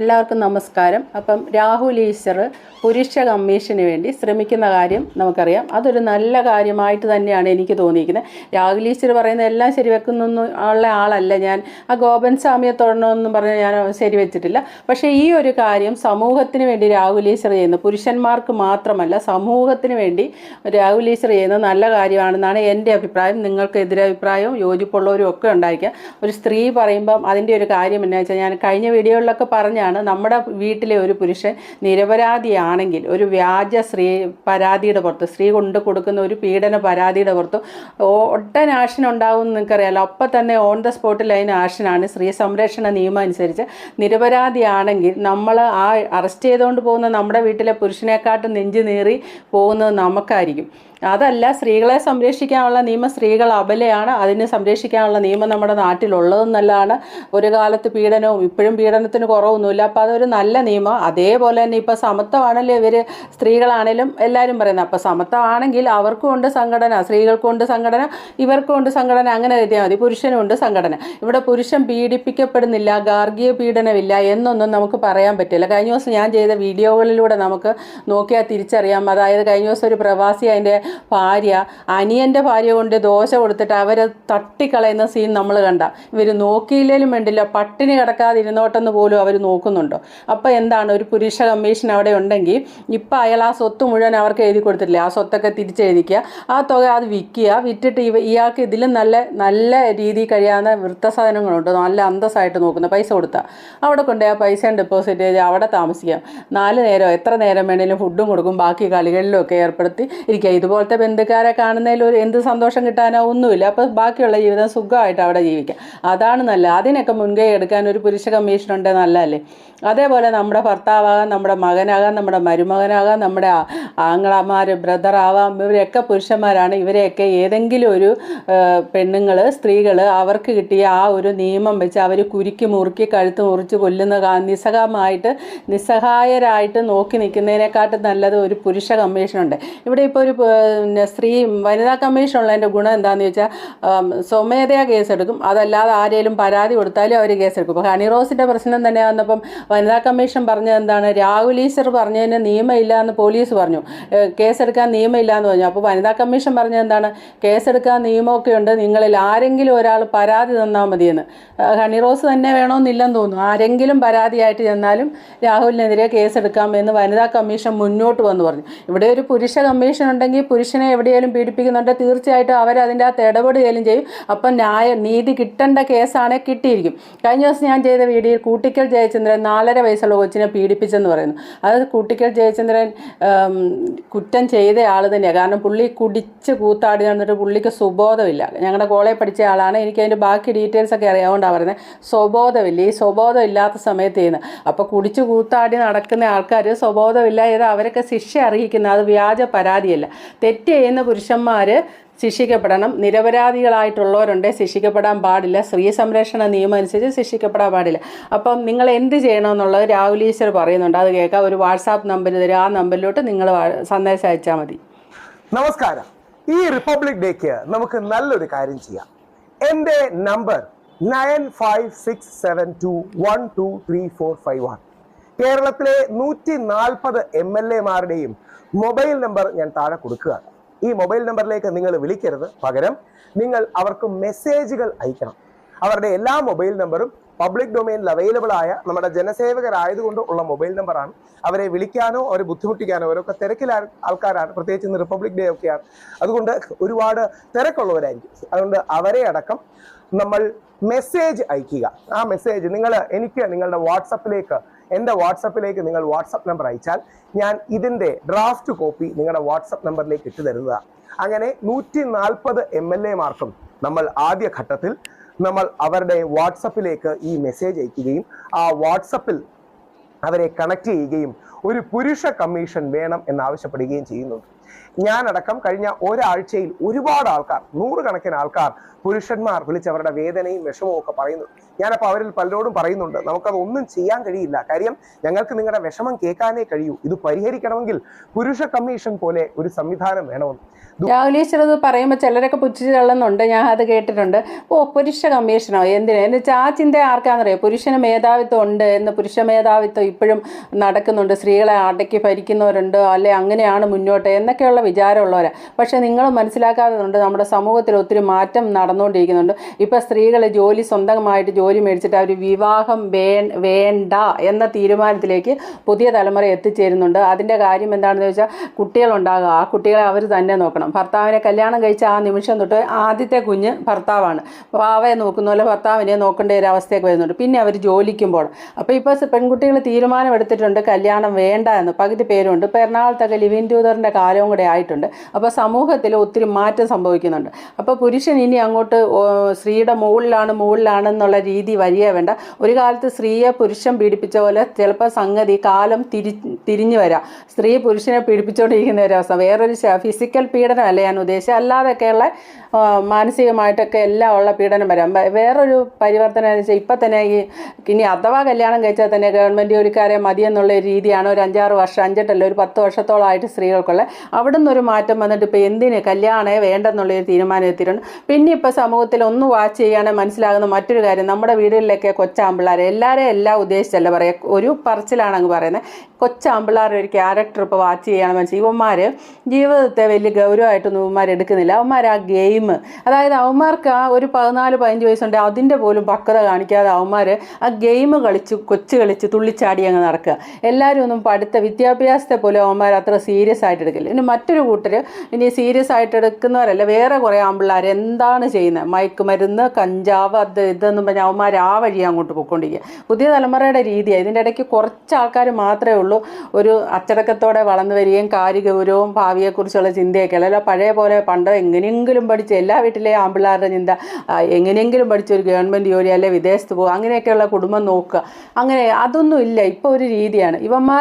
എല്ലാവർക്കും നമസ്കാരം. അപ്പം രാഹുൽ ഈശ്വർ പുരുഷ കമ്മീഷന് വേണ്ടി ശ്രമിക്കുന്ന കാര്യം നമുക്കറിയാം. അതൊരു നല്ല കാര്യമായിട്ട് തന്നെയാണ് എനിക്ക് തോന്നിയിരിക്കുന്നത്. രാഹുൽ ഈശ്വർ പറയുന്നത് എല്ലാം ശരിവെക്കുന്ന ഉള്ള ആളല്ല ഞാൻ. ആ ഗോപൻ സ്വാമിയെ തൊടണമെന്നും പറഞ്ഞ് ഞാൻ ശരിവെച്ചിട്ടില്ല. പക്ഷേ ഈ ഒരു കാര്യം സമൂഹത്തിന് വേണ്ടി രാഹുൽ ഈശ്വർ ചെയ്യുന്നു പുരുഷന്മാർക്ക് മാത്രമല്ല സമൂഹത്തിന് വേണ്ടി രാഹുൽ ഈശ്വർ ചെയ്യുന്നത് നല്ല കാര്യമാണെന്നാണ് എന്റെ അഭിപ്രായം. നിങ്ങൾക്ക് എതിരഭിപ്രായവും യോജിപ്പുള്ളവരും ഒക്കെ ഉണ്ടായിരിക്കാം. ഒരു സ്ത്രീ പറയുമ്പം അതിന്റെ ഒരു കാര്യം എന്നാ വെച്ചാൽ ഞാൻ കഴിഞ്ഞ വീഡിയോകളിലൊക്കെ പറഞ്ഞാണ് നമ്മുടെ വീട്ടിലെ ഒരു പുരുഷൻ നിരപരാധിയാണെങ്കിൽ ഒരു വ്യാജ സ്ത്രീ പരാതിയുടെ പുറത്ത് സ്ത്രീ കൊണ്ട് കൊടുക്കുന്ന ഒരു പീഡന പരാതിയുടെ പുറത്ത് ആക്ഷൻ ഉണ്ടാവും എന്ന് നിങ്ങൾക്കറിയാലോ. അപ്പം തന്നെ ഓൺ ദ സ്പോട്ടിൽ അതിന് ആക്ഷനാണ്. സ്ത്രീ സംരക്ഷണ നിയമം അനുസരിച്ച് നിരപരാധിയാണെങ്കിൽ നമ്മൾ ആ അറസ്റ്റ് ചെയ്തുകൊണ്ട് പോകുന്ന നമ്മുടെ വീട്ടിലെ പുരുഷനെക്കാട്ടും നെഞ്ചു നീറി പോകുന്നത് നമുക്കായിരിക്കും. അതല്ല സ്ത്രീകളെ സംരക്ഷിക്കാനുള്ള നിയമം സ്ത്രീകൾ അബലയാണ്. അതിനെ സംരക്ഷിക്കാനുള്ള നിയമം നമ്മുടെ നാട്ടിലുള്ളതെന്നല്ലാണ്. ഒരു കാലത്ത് പീഡനവും ഇപ്പോഴും പീഡനത്തിന് കുറവൊന്നുമില്ല. അപ്പോൾ അതൊരു നല്ല നിയമം. അതേപോലെ തന്നെ ഇപ്പോൾ സമത്വമാണല്ലോ ഇവർ സ്ത്രീകളാണേലും എല്ലാവരും പറയുന്നത്. അപ്പോൾ സമത്വമാണെങ്കിൽ അവർക്കും ഉണ്ട് സംഘടന സ്ത്രീകൾക്കും ഉണ്ട് സംഘടന ഇവർക്കും ഉണ്ട് സംഘടന. അങ്ങനെ എഴുതിയാൽ മതി. പുരുഷനും ഉണ്ട് സംഘടന. ഇവിടെ പുരുഷൻ പീഡിപ്പിക്കപ്പെടുന്നില്ല ഗാർഗീയ പീഡനമില്ല എന്നൊന്നും നമുക്ക് പറയാൻ പറ്റില്ല. കഴിഞ്ഞ ദിവസം ഞാൻ ചെയ്ത വീഡിയോകളിലൂടെ നമുക്ക് നോക്കിയാൽ തിരിച്ചറിയാം. അതായത് കഴിഞ്ഞ ദിവസം ഒരു പ്രവാസി അതിന്റെ ഭാര്യ അനിയന്റെ ഭാര്യ കൊണ്ട് ദോശ കൊടുത്തിട്ട് അവരെ തട്ടിക്കളയുന്ന സീൻ നമ്മൾ കണ്ട. ഇവർ നോക്കിയില്ലേലും വേണ്ടില്ല പട്ടിണി കിടക്കാതിരുന്നോട്ടെന്ന് പോലും അവർ നോക്കുന്നുണ്ടോ. അപ്പോൾ എന്താണ്? ഒരു പുരുഷ കമ്മീഷൻ അവിടെ ഉണ്ടെങ്കിൽ ഇപ്പം അയാൾ ആ സ്വത്ത് മുഴുവൻ അവർക്ക് എഴുതി കൊടുത്തിട്ടില്ലേ? ആ സ്വത്തൊക്കെ തിരിച്ചെഴുതിക്കുക. ആ തുക അത് വിൽക്കുക. വിറ്റിട്ട് ഇവ ഇയാൾക്ക് ഇതിലും നല്ല നല്ല രീതിയിൽ കഴിയാവുന്ന വൃത്തസാധനങ്ങളുണ്ട് നല്ല അന്തസ്സായിട്ട് നോക്കുന്ന പൈസ കൊടുത്താൽ അവിടെ കൊണ്ടുപോയി ആ പൈസ ഡെപ്പോസിറ്റ് ചെയ്ത് അവിടെ താമസിക്കാം. നാല് നേരം എത്ര നേരം വേണേലും ഫുഡും കൊടുക്കും. ബാക്കി കളികളിലും ഒക്കെ ഏർപ്പെടുത്തി ഇരിക്കുക. ഇതുപോലത്തെ ബന്ധുക്കാരെ കാണുന്നതിൽ ഒരു എന്ത് സന്തോഷം കിട്ടാനോ ഒന്നുമില്ല. അപ്പോൾ ബാക്കിയുള്ള ജീവിതം സുഖമായിട്ട് അവിടെ ജീവിക്കാം. അതാണ് നല്ല അതിനൊക്കെ മുൻകൈ എടുക്കാൻ ഒരു പുരുഷ കമ്മീഷൻ ഉണ്ട് നല്ലതല്ലേ? അതേപോലെ നമ്മുടെ ഭർത്താവാകാം നമ്മുടെ മകനാകാം നമ്മുടെ മരുമകനാകാം നമ്മുടെ ആങ്ങളമാർ ബ്രദറാവാം ഇവരൊക്കെ പുരുഷന്മാരാണ്. ഇവരെയൊക്കെ ഏതെങ്കിലും ഒരു പെണ്ണുങ്ങൾ സ്ത്രീകൾ അവർക്ക് കിട്ടിയ ആ ഒരു നിയമം വെച്ച് അവർ കുരുക്കി മുറുക്കി കഴുത്ത് മുറിച്ച് കൊല്ലുന്ന നിസ്സഹമായിട്ട് നിസ്സഹായരായിട്ട് നോക്കി നിൽക്കുന്നതിനെക്കാട്ടും നല്ലത് ഒരു പുരുഷ കമ്മീഷനുണ്ട് ഇവിടെ ഇപ്പോൾ ഒരു പിന്നെ സ്ത്രീ വനിതാ കമ്മീഷൻ ഉള്ളതിന്റെ ഗുണം എന്താണെന്ന് ചോദിച്ചാൽ സ്വമേധയാ കേസെടുക്കും. അതല്ലാതെ ആരെങ്കിലും പരാതി കൊടുത്താലും അവർ കേസെടുക്കും. ഇപ്പോൾ ഹണി റോസിന്റെ പ്രശ്നം തന്നെ വന്നപ്പം വനിതാ കമ്മീഷൻ പറഞ്ഞത് എന്താണ് രാഹുൽ ഈശ്വർ പറഞ്ഞതിന് നിയമമില്ല എന്ന് പോലീസ് പറഞ്ഞു. കേസെടുക്കാൻ നിയമമില്ല എന്ന് പറഞ്ഞു. അപ്പോൾ വനിതാ കമ്മീഷൻ പറഞ്ഞത് എന്താണ് കേസെടുക്കാൻ നിയമമൊക്കെ ഉണ്ട് നിങ്ങളിൽ ആരെങ്കിലും ഒരാൾ പരാതി തന്നാൽ മതിയെന്ന്. ഹണി റോസ് തന്നെ വേണമെന്നില്ലെന്ന് തോന്നുന്നു. ആരെങ്കിലും പരാതിയായിട്ട് ചെന്നാലും രാഹുലിനെതിരെ കേസെടുക്കാം എന്ന് വനിതാ കമ്മീഷൻ മുന്നോട്ട് വന്ന് പറഞ്ഞു. ഇവിടെ ഒരു പുരുഷ കമ്മീഷൻ ഉണ്ടെങ്കിൽ പുരുഷനെ എവിടെയെങ്കിലും പീഡിപ്പിക്കുന്നുണ്ട് തീർച്ചയായിട്ടും അവരതിന്റെ അകത്ത് ഇടപെടുകയും ചെയ്യും. അപ്പം ന്യായ നീതി കിട്ടേണ്ട കേസാണ് കിട്ടിയിരിക്കും. കഴിഞ്ഞ ദിവസം ഞാൻ ചെയ്ത വീഡിയോയിൽ കൂട്ടിക്കൽ ജയചന്ദ്രൻ നാലര വയസ്സുള്ള കൊച്ചിനെ പീഡിപ്പിച്ചെന്ന് പറയുന്നു. അത് കൂട്ടിക്കൽ ജയചന്ദ്രൻ കുറ്റം ചെയ്ത ആൾ തന്നെയാണ് കാരണം പുള്ളി കുടിച്ച് കൂത്താടി നടന്നിട്ട് പുള്ളിക്ക് സുബോധമില്ല ഞങ്ങളുടെ കോളേജ് പഠിച്ച ആളാണ്. എനിക്ക് അതിന്റെ ബാക്കി ഡീറ്റെയിൽസ് ഒക്കെ അറിയാവുകൊണ്ടാണ് പറയുന്നത് സ്വബോധമില്ല. ഈ സ്വബോധം ഇല്ലാത്ത സമയത്ത് ചെയ്യുന്നത് അപ്പോൾ കുടിച്ച് കൂത്താടി നടക്കുന്ന ആൾക്കാർ സ്വബോധമില്ല. ഇത് അവരൊക്കെ ശിക്ഷ അർഹിക്കുന്ന. അത് വ്യാജ പരാതിയല്ല. തെറ്റ് ചെയ്യുന്ന പുരുഷന്മാർ ശിക്ഷിക്കപ്പെടണം. നിരപരാധികളായിട്ടുള്ളവരുണ്ട് ശിക്ഷിക്കപ്പെടാൻ പാടില്ല. സ്ത്രീ സംരക്ഷണ നിയമം അനുസരിച്ച് ശിക്ഷിക്കപ്പെടാൻ പാടില്ല. അപ്പം നിങ്ങൾ എന്ത് ചെയ്യണമെന്നുള്ളത് രാഹുൽ ഈശ്വർ പറയുന്നുണ്ട്. അത് കേൾക്കാം. ഒരു വാട്സാപ്പ് നമ്പർ തരും. ആ നമ്പറിലോട്ട് നിങ്ങൾ സന്ദേശം അയച്ചാൽ മതി. നമസ്കാരം. ഈ റിപ്പബ്ലിക് ഡേക്ക് നമുക്ക് നല്ലൊരു കാര്യം ചെയ്യാം. എന്റെ number nine five six seven two one two three four five one. കേരളത്തിലെ നൂറ്റി നാൽപ്പത് എം എൽ എമാരുടെയും മൊബൈൽ നമ്പർ ഞാൻ താഴെ കൊടുക്കുകയാണ്. ഈ മൊബൈൽ നമ്പറിലേക്ക് നിങ്ങൾ വിളിക്കരുത്. പകരം നിങ്ങൾ അവർക്ക് മെസ്സേജുകൾ അയക്കണം. അവരുടെ എല്ലാ മൊബൈൽ നമ്പറും പബ്ലിക് ഡൊമൈനിൽ അവൈലബിൾ ആയ നമ്മുടെ ജനസേവകരായതുകൊണ്ട് ഉള്ള മൊബൈൽ നമ്പറാണ്. അവരെ വിളിക്കാനോ അവരെ ബുദ്ധിമുട്ടിക്കാനോ അവരൊക്കെ തിരക്കിൽ ആൾക്കാരാണ്. പ്രത്യേകിച്ച് ഇന്ന് റിപ്പബ്ലിക് ഡേ ഒക്കെയാണ്. അതുകൊണ്ട് ഒരുപാട് തിരക്കുള്ളവരായിരിക്കും. അതുകൊണ്ട് അവരെ അടക്കം നമ്മൾ മെസ്സേജ് അയക്കുക. ആ മെസ്സേജ് നിങ്ങൾ എനിക്ക് നിങ്ങളുടെ വാട്സപ്പിലേക്ക് എന്റെ വാട്സപ്പിലേക്ക് നിങ്ങൾ വാട്സപ്പ് നമ്പർ അയച്ചാൽ ഞാൻ ഇതിന്റെ ഡ്രാഫ്റ്റ് കോപ്പി നിങ്ങളുടെ വാട്സപ്പ് നമ്പറിലേക്ക് ഇട്ട് തരുന്നതാണ് അങ്ങനെ നൂറ്റി നാൽപ്പത് എം എൽ എമാർക്കും നമ്മൾ ആദ്യ ഘട്ടത്തിൽ നമ്മൾ അവരുടെ വാട്സപ്പിലേക്ക് ഈ മെസ്സേജ് അയക്കുകയും ആ വാട്സപ്പിൽ അവരെ കണക്ട് ചെയ്യുകയും ഒരു പുരുഷ കമ്മീഷൻ വേണം എന്നാവശ്യപ്പെടുകയും ചെയ്യുന്നുണ്ട്. ഞാനടക്കം കഴിഞ്ഞ ഒരാഴ്ചയിൽ ഒരുപാട് ആൾക്കാർ നൂറുകണക്കിന് ആൾക്കാർ പുരുഷന്മാർ വിളിച്ച് അവരുടെ വേദനയും വിഷമവും ഒക്കെ പറയുന്നു. ഞാനപ്പോൾ അവരിൽ പലരോടും പറയുന്നുണ്ട് നമുക്കത് ഒന്നും ചെയ്യാൻ കഴിയില്ല. കാര്യം ഞങ്ങൾക്ക് നിങ്ങളുടെ വിഷമം കേൾക്കാനേ കഴിയൂ. ഇത് പരിഹരിക്കണമെങ്കിൽ പുരുഷ കമ്മീഷൻ പോലെ ഒരു സംവിധാനം വേണമെന്ന്. രാഹുലീശ്വർ ഇത് പറയുമ്പോൾ ചിലരൊക്കെ പുച്ഛിച്ച് തള്ളുന്നുണ്ട്. ഞാൻ അത് കേട്ടിട്ടുണ്ട്. ഓ പുരുഷ കമ്മീഷനോ? എന്തിനാ? എന്ന് വെച്ചാൽ ആ ചിന്ത ആർക്കാണെന്നറിയോ? പുരുഷന് മേധാവിത്വം ഉണ്ട് എന്ന് പുരുഷ മേധാവിത്വം ഇപ്പോഴും നടക്കുന്നുണ്ട്. സ്ത്രീകളെ അടക്കി ഭരിക്കുന്നവരുണ്ട് അല്ലെ അങ്ങനെയാണ് മുന്നോട്ട് എന്നൊക്കെയുള്ള വിചാരമുള്ളവരാണ് പക്ഷെ നിങ്ങൾ മനസ്സിലാക്കാത്തതുണ്ട് നമ്മുടെ സമൂഹത്തിൽ ഒത്തിരി മാറ്റം നടന്നുകൊണ്ടിരിക്കുന്നുണ്ട്. ഇപ്പം സ്ത്രീകൾ ജോലി സ്വന്തമായിട്ട് ജോലി മേടിച്ചിട്ട് അവർ വിവാഹം വേ വേണ്ട എന്ന തീരുമാനത്തിലേക്ക് പുതിയ തലമുറ എത്തിച്ചേരുന്നുണ്ട്. അതിന്റെ കാര്യം എന്താണെന്ന് ചോദിച്ചാൽ കുട്ടികളുണ്ടാകുക ആ കുട്ടികളെ അവർ തന്നെ നോക്കണം. ഭർത്താവിനെ കല്യാണം കഴിച്ച ആ നിമിഷം തൊട്ട് ആദ്യത്തെ കുഞ്ഞ് ഭർത്താവാണ്. പാവയെ നോക്കുന്ന പോലെ ഭർത്താവിനെ നോക്കേണ്ട ഒരു അവസ്ഥയൊക്കെ വരുന്നുണ്ട്. പിന്നെ അവർ ജോലിക്കുമ്പോൾ അപ്പോൾ ഇപ്പോൾ പെൺകുട്ടികൾ തീരുമാനം എടുത്തിട്ടുണ്ട് കല്യാണം വേണ്ട എന്ന് പകുതി പേരുണ്ട്. എറണാകുളത്തൊക്കെ ലിവിൻ ട്യൂതറിന്റെ കാലവും കൂടെ ആയിട്ടുണ്ട്. അപ്പോൾ സമൂഹത്തിൽ ഒത്തിരി മാറ്റം സംഭവിക്കുന്നുണ്ട്. അപ്പോൾ പുരുഷൻ ഇനി അങ്ങോട്ട് സ്ത്രീയുടെ മുകളിലാണ് മുകളിലാണെന്നുള്ള രീതി വരിക വേണ്ട. ഒരു കാലത്ത് സ്ത്രീയെ പുരുഷൻ പീഡിപ്പിച്ച പോലെ ചിലപ്പോൾ സംഗതി കാലം തിരി തിരിഞ്ഞു വരാം. സ്ത്രീ പുരുഷനെ പീഡിപ്പിച്ചുകൊണ്ടിരിക്കുന്ന ഒരു അവസ്ഥ. വേറൊരു ഫിസിക്കൽ പീഡനമല്ല ഞാൻ ഉദ്ദേശിച്ചത്. അല്ലാതെയൊക്കെയുള്ള ആ, മാനസികമായിട്ടൊക്കെ എല്ലാം ഉള്ള പീഡനം വരാം. വേറൊരു പരിവർത്തനം എന്ന് വെച്ചാൽ ഇപ്പം തന്നെ ഈ ഇനി അഥവാ കല്യാണം കഴിച്ചാൽ തന്നെ ഗവൺമെന്റ് ജോലിക്കാരെ മതിയെന്നുള്ള രീതിയാണ് ഒരു അഞ്ചാറ് വർഷം അഞ്ചെട്ടല്ല ഒരു പത്ത് വർഷത്തോളമായിട്ട് സ്ത്രീകൾക്കുള്ള അവിടെ നിന്നൊരു മാറ്റം വന്നിട്ട് ഇപ്പോൾ എന്തിന് കല്യാണേ വേണ്ടെന്നുള്ളൊരു തീരുമാനം എത്തിയിട്ടുണ്ട്. പിന്നെ ഇപ്പോൾ സമൂഹത്തിൽ ഒന്ന് വാച്ച് ചെയ്യുകയാണെങ്കിൽ മനസ്സിലാകുന്ന മറ്റൊരു കാര്യം നമ്മുടെ വീടുകളിലൊക്കെ കൊച്ചാമ്പിള്ളാരെ എല്ലാവരെയും എല്ലാം ഉദ്ദേശിച്ചല്ല പറയുക ഒരു പറച്ചിലാണ് അങ്ങ് പറയുന്നത് കൊച്ചാമ്പിള്ളാരുടെ ഒരു ക്യാരക്ടർ ഇപ്പോൾ വാച്ച് ചെയ്യണം മനസ്സിലായി ഇവന്മാർ ജീവിതത്തെ വലിയ ഗൗരവമായിട്ടൊന്നും ഇവന്മാർ എടുക്കുന്നില്ല. അവന്മാർ ആ ഗെയിം അതായത് അവന്മാർക്ക് ആ ഒരു പതിനാല് പതിനഞ്ച് വയസ്സുണ്ട് അതിന്റെ പോലും പക്വത കാണിക്കാതെ അവന്മാർ ആ ഗെയിം കളിച്ച് കൊച്ചു കളിച്ച് തുള്ളിച്ചാടി അങ്ങ് നടക്കുക. എല്ലാവരും ഒന്നും പഠിത്ത വിദ്യാഭ്യാസത്തെ പോലും അവന്മാർ അത്ര സീരിയസ് ആയിട്ട് എടുക്കില്ല ഇനി മറ്റൊരു കൂട്ടർ ഇനി സീരിയസ് ആയിട്ട് എടുക്കുന്നവരല്ല വേറെ കുറേ ആമ്പിള്ളേർ എന്താണ് ചെയ്യുന്നത്? മയക്കുമരുന്ന് കഞ്ചാവ് അത് ഇതെന്നും പറഞ്ഞാൽ അവന്മാർ ആ വഴി അങ്ങോട്ട് പോയിക്കൊണ്ടിരിക്കുക. പുതിയ തലമുറയുടെ രീതിയാണ് ഇതിന്റെ ഇടയ്ക്ക് കുറച്ച് ആൾക്കാർ മാത്രമേ ഉള്ളൂ. ഒരു അച്ചടക്കത്തോടെ വളർന്നു വരികയും കാര്യ ഗൗരവവും ഭാവിയെക്കുറിച്ചുള്ള ചിന്തയൊക്കെ അല്ല പഴയ പോലെ പണ്ട് എങ്ങനെയെങ്കിലും പഠിച്ച് എല്ലാ വീട്ടിലെ ആമ്പിള്ളേരുടെ ചിന്ത എങ്ങനെയെങ്കിലും പഠിച്ച് ഒരു ഗവൺമെന്റ് ജോലി അല്ലെ വിദേശത്ത് പോകുക അങ്ങനെയൊക്കെയുള്ള കുടുംബം നോക്കുക. അങ്ങനെ അതൊന്നും ഇല്ല. ഇപ്പോൾ ഒരു രീതിയാണ്.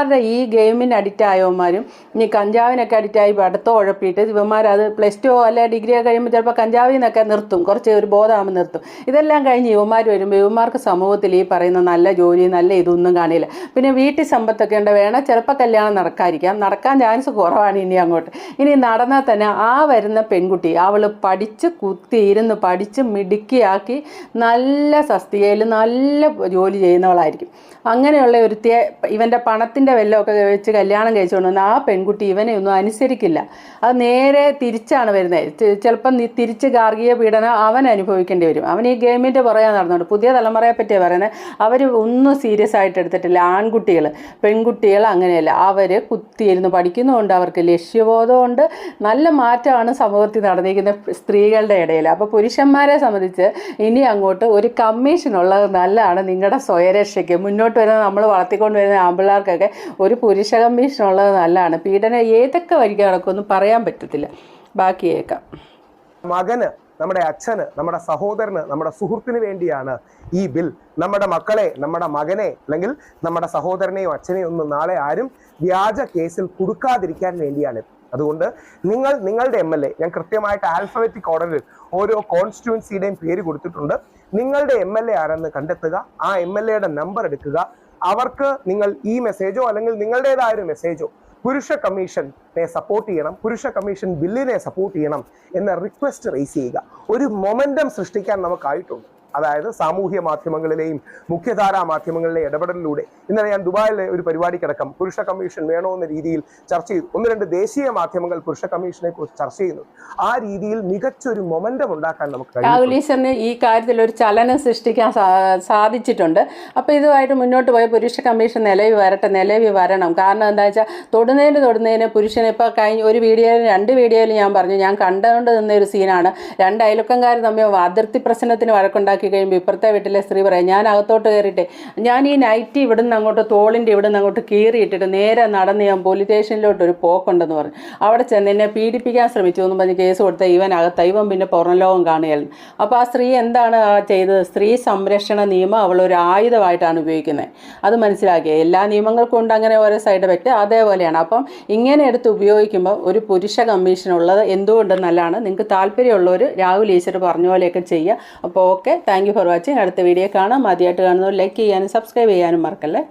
ഇവന്മാരുടെ ഈ ഗെയിമിന് അഡിക്റ്റ് ആയവന്മാരും ഇനി കഞ്ചാവിനൊക്കെ അഡിക്റ്റായി പഠിത്തം ഉഴപ്പിയിട്ട് ഇവന്മാർ അത് പ്ലസ് ടു അല്ലെ ഡിഗ്രി ഒക്കെ കഴിയുമ്പോൾ ചിലപ്പോൾ കഞ്ചാവിൽ നിന്നൊക്കെ നിർത്തും. കുറച്ച് ഒരു ബോധമാകുമ്പോൾ നിർത്തും. ഇതെല്ലാം കഴിഞ്ഞ് യുവമാർ വരുമ്പോൾ യുവമാർക്ക് സമൂഹത്തിൽ ഈ പറയുന്ന നല്ല ജോലി നല്ല ഇതൊന്നും കാണില്ല. പിന്നെ വീട്ടിൽ സമ്പത്തൊക്കെ ഉണ്ട്. വേണം ചിലപ്പോൾ കല്യാണം നടക്കാതിരിക്കാം. നടക്കാൻ ചാൻസ് കുറവാണ് ഇനി അങ്ങോട്ട്. ഇനി നടന്നാൽ തന്നെ ആ വരുന്ന പെൺകുട്ടി അവൾ പഠിച്ച് കുത്തി ഇരുന്ന് പഠിച്ച് മിടുക്കിയാക്കി നല്ല സസ്തികയിൽ നല്ല ജോലി ചെയ്യുന്നവളായിരിക്കും. അങ്ങനെയുള്ള ഒരു ഇവന്റെ പണത്തിന്റെ വെല്ലമൊക്കെ വെച്ച് കല്യാണം കഴിച്ചുകൊണ്ട് വന്ന ആ പെൺകുട്ടി ഇവനെ ഒന്നും അനുസരിക്കില്ല. അത് നേരെ തിരിച്ചാണ് വരുന്നത് ചിലപ്പം തിരിച്ച് ഗാർഹിക പീഡനം അവൻ അനുഭവിക്കേണ്ടി വരും. അവൻ ഈ ഗെയിമിന്റെ പുറകെ നടന്നുകൊണ്ട് പുതിയ തലമുറയെ പറ്റിയാണ് പറയുന്നത് അവർ ഒന്നും സീരിയസ് ആയിട്ട് എടുത്തിട്ടില്ല. ആൺകുട്ടികൾ പെൺകുട്ടികൾ അങ്ങനെയല്ല. അവർ കുത്തിയിരുന്ന് പഠിക്കുന്നുമുണ്ട് അവർക്ക് ലക്ഷ്യബോധമുണ്ട്. നല്ല മാറ്റമാണ് സമൂഹത്തിൽ നടന്നിരിക്കുന്ന സ്ത്രീകളുടെ ഇടയിൽ. അപ്പോൾ പുരുഷന്മാരെ സംബന്ധിച്ച് ഇനി അങ്ങോട്ട് ഒരു കമ്മീഷൻ ഉള്ളത് നല്ലതാണ്. നിങ്ങളുടെ സ്വയരക്ഷയ്ക്ക്. മുന്നോട്ട് വരുന്ന നമ്മൾ വളർത്തിക്കൊണ്ട് വരുന്ന ആമ്പിള്ളേർക്കൊക്കെ ഒരു പുരുഷ കമ്മീഷൻ ഉള്ളത് നല്ലതാണ്. പീഡന ഏതൊക്കെ വരിക നടക്കുമെന്ന് പറയാൻ പറ്റത്തില്ല. ബാക്കിയേക്കാം മകന് നമ്മുടെ അച്ഛന് നമ്മുടെ സഹോദരന് നമ്മുടെ സുഹൃത്തിന് വേണ്ടിയാണ് ഈ ബിൽ. നമ്മുടെ മക്കളെ നമ്മുടെ മകനെ അല്ലെങ്കിൽ നമ്മുടെ സഹോദരനെയോ അച്ഛനെയോ ഒന്നും നാളെ ആരും വ്യാജ കേസിൽ കുടുക്കാതിരിക്കാൻ വേണ്ടിയാണ്. അതുകൊണ്ട് നിങ്ങൾ നിങ്ങളുടെ എം എൽ എ ഞാൻ കൃത്യമായിട്ട് ആൽഫബറ്റിക് ഓർഡറിൽ ഓരോ കോൺസ്റ്റിറ്റ്യുവൻസിയുടെയും പേര് കൊടുത്തിട്ടുണ്ട്. നിങ്ങളുടെ എം എൽ എ ആരെന്ന് കണ്ടെത്തുക. ആ എം എൽ എയുടെ നമ്പർ എടുക്കുക. അവർക്ക് നിങ്ങൾ ഈ മെസ്സേജോ അല്ലെങ്കിൽ നിങ്ങളുടേതായ ഒരു മെസ്സേജോ പുരുഷ കമ്മീഷനെ സപ്പോർട്ട് ചെയ്യണം. പുരുഷ കമ്മീഷൻ ബില്ലിനെ സപ്പോർട്ട് ചെയ്യണം എന്ന റിക്വസ്റ്റ് റേസ് ചെയ്യുക. ഒരു മൊമെന്റം സൃഷ്ടിക്കാൻ നമുക്കായിട്ടുണ്ട്. അതായത് സാമൂഹ്യ മാധ്യമങ്ങളിലെയും മുഖ്യധാരാ മാധ്യമങ്ങളിലെ ഇടപെടലിലൂടെ. ഇന്നലെ ഞാൻ ദുബായിലെ ഒരു പരിപാടിക്കടക്കം പുരുഷ കമ്മീഷൻ വേണോ എന്ന രീതിയിൽ ചർച്ച ചെയ്തു. ഒന്ന് രണ്ട് ദേശീയ മാധ്യമങ്ങൾ പുരുഷ കമ്മീഷനെ കുറിച്ച് ചർച്ച ചെയ്യുന്നു. ആ രീതിയിൽ മികച്ചൊരു മൊമെന്റം ഉണ്ടാക്കാൻ നമുക്ക് കഴിയും ഈ കാര്യത്തിൽ ഒരു ചലനം സൃഷ്ടിക്കാൻ സാധിച്ചിട്ടുണ്ട്. അപ്പോൾ ഇതുമായിട്ട് മുന്നോട്ട് പോയ പുരുഷ കമ്മീഷൻ നിലവിൽ വരട്ടെ നിലവിൽ വരണം. കാരണം എന്താ വെച്ചാൽ തൊടുന്നതിന് തൊടുന്നതിന് പുരുഷനെ ഇപ്പോൾ കഴിഞ്ഞ ഒരു വീഡിയോയിൽ രണ്ട് വീഡിയോയിൽ ഞാൻ പറഞ്ഞു ഞാൻ കണ്ടുകൊണ്ട് നിന്ന ഒരു സീനാണ്. രണ്ട് അയൽവക്കംകാർ തമ്മിൽ അതിർത്തി പ്രശ്നത്തിന് വഴക്കുണ്ടാക്കി മനസ്സിലാക്കി കഴിയുമ്പോൾ ഇപ്പുറത്തെ വീട്ടിലെ സ്ത്രീ പറയാം ഞാൻ അകത്തോട്ട് കയറിയിട്ട്. ഞാൻ ഈ നൈറ്റി ഇവിടുന്ന് അങ്ങോട്ട് തോളിന്റെ ഇവിടുന്ന് അങ്ങോട്ട് കീറിയിട്ടിട്ട് നേരെ നടന്ന് ഞാൻ പോലീസ് സ്റ്റേഷനിലോട്ട് ഒരു പോക്കുണ്ടെന്ന് പറഞ്ഞു. അവിടെ ചെന്ന് എന്നെ പീഡിപ്പിക്കാൻ ശ്രമിച്ചു എന്ന് പറഞ്ഞ് കേസ് കൊടുത്ത ഇവൻ അകത്ത ഇവൻ പിന്നെ പുറം ലോകം കാണുകയായിരുന്നു അപ്പോൾ ആ സ്ത്രീ എന്താണ് ചെയ്തത്? സ്ത്രീ സംരക്ഷണ നിയമം അവൾ ഒരു ആയുധമായിട്ടാണ് ഉപയോഗിക്കുന്നത്. അത് മനസ്സിലാക്കിയ. എല്ലാ നിയമങ്ങൾക്കും ഉണ്ട് അങ്ങനെ ഓരോ സൈഡ് പറ്റുക അതേപോലെയാണ്. അപ്പം ഇങ്ങനെ എടുത്ത് ഉപയോഗിക്കുമ്പോൾ ഒരു പുരുഷ കമ്മീഷൻ ഉള്ളത് എന്തുകൊണ്ട് നല്ലതാണ്? നിങ്ങൾക്ക് താല്പര്യമുള്ളവർ രാഹുൽ ഈശ്വർ പറഞ്ഞ പോലെയൊക്കെ ചെയ്യുക അപ്പോൾ ഓക്കെ താങ്ക് ഫോർ വാച്ചിങ്. അടുത്ത വീഡിയോ കാണാം. ആദ്യമായിട്ട് കാണുന്നവർ ലൈക്ക് ചെയ്യാനും സബ്സ്ക്രൈബ് ചെയ്യാനും മറക്കല്ലേ?